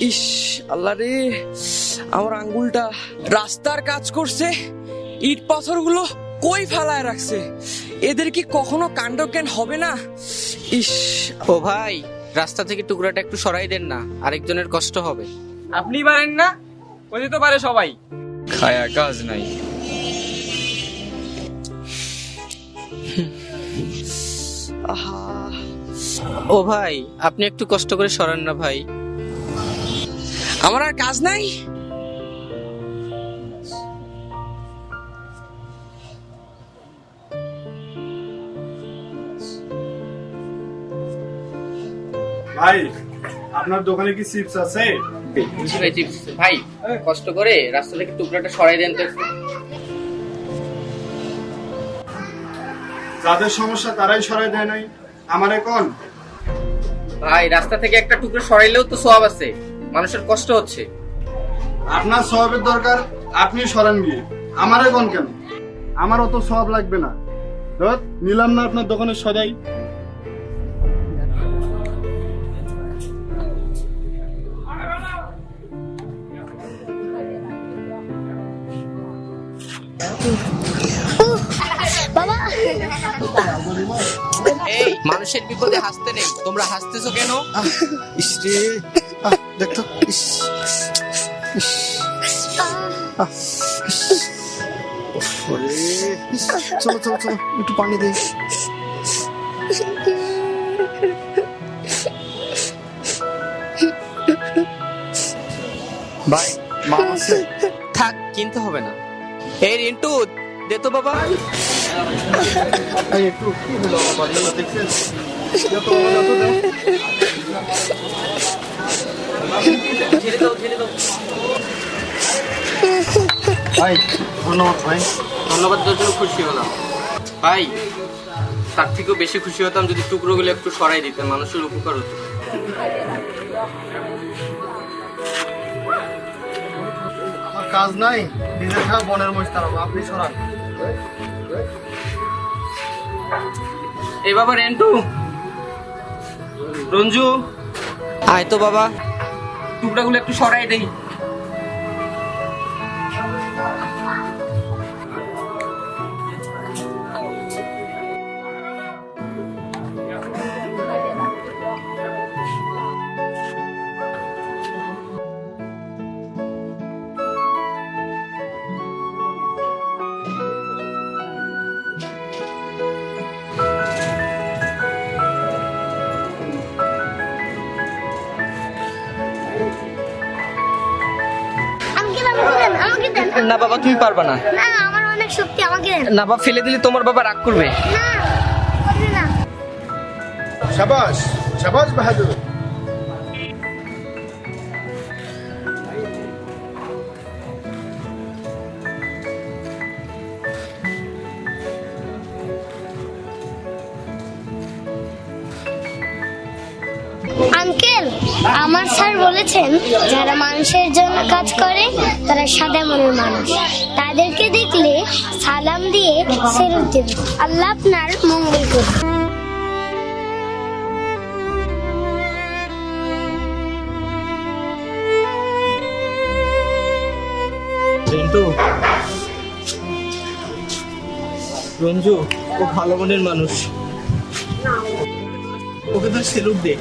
ইস আল্লাহ রে আমার আঙ্গুলটা রাস্তার কাজ করছে ইট পাথরগুলো কই ফালায় রাখছে? এদের কি কখনো কাণ্ডজ্ঞান হবে না? ইস ও ভাই রাস্তা থেকে টুকরাটা একটু সরাই দেন না আরেকজনের কষ্ট হবে। আপনি পারেন না ওই তো পারে সবাই। খায়া কাজ নাই। আহা। ও ভাই আপনি একটু কষ্ট করে সরান না ভাই। আমার আর কাজ নাই? ভাই আপনার দোকানে কি চিপস আছে? ভাই চিপস ভাই কষ্ট করে রাস্তা থেকে টুকরাটা সরাই দেন তো যাদের সমস্যা তারাই সরাই দেয় নাই। আমার এখন? ভাই রাস্তা থেকে একটা টুকরো সরাইলেও তো সওয়াব আছে। মানুষের কষ্ট হচ্ছে। আপনার সবের দরকার আপনি সরান গিয়ে। আমার এখন কেন? আমার অত সব লাগবে না। ধর নিলাম না আপনার দোকানের সদাই। এই মানুষের বিপদে হাসতে নেই। তোমরা হাসতেছো কেন? ইস রে আহ, দেখ তো ইস। ইস চলো চলো চলো একটু পানি দে ভাই মা আছে থাক কিনতে হবে না। এই রিন্টু দে তো বাবা। একটু কি হলো এগুলো দেখছেন ভাই ধন্যবাদ ভাই। ধন্যবাদ দেওয়ার জন্য খুশি হলাম। ভাই তার থেকেও বেশি খুশি হতাম যদি টুকরোগুলো একটু সরাই দিতে মানুষের উপকার হতো। আমার কাজ নাই নিজের খা বনের মহিষ আপনি সরান। এই বাবা রেন্টু। রঞ্জু। আয় তো বাবা। টুকরাগুলো একটু সরাই দেই। না বাবা তুমি পারবা না। না আমার অনেক শক্তি আমাকে না বাবা ফেলে দিলে তোমার বাবা রাগ করবে। না করবে না। শাবাশ শাবাশ বাহাদুর। আমার স্যার বলেছেন, যারা মানুষের জন্য কাজ করে, তারা সাদা মনের মানুষ। তাদেরকে দেখলে সালাম দিয়ে সেলুট দেবে। আল্লাহ আপনার মঙ্গল করুন। রঞ্জু, ও ভালো মনের মানুষ। ওকে তো সেলুট দে।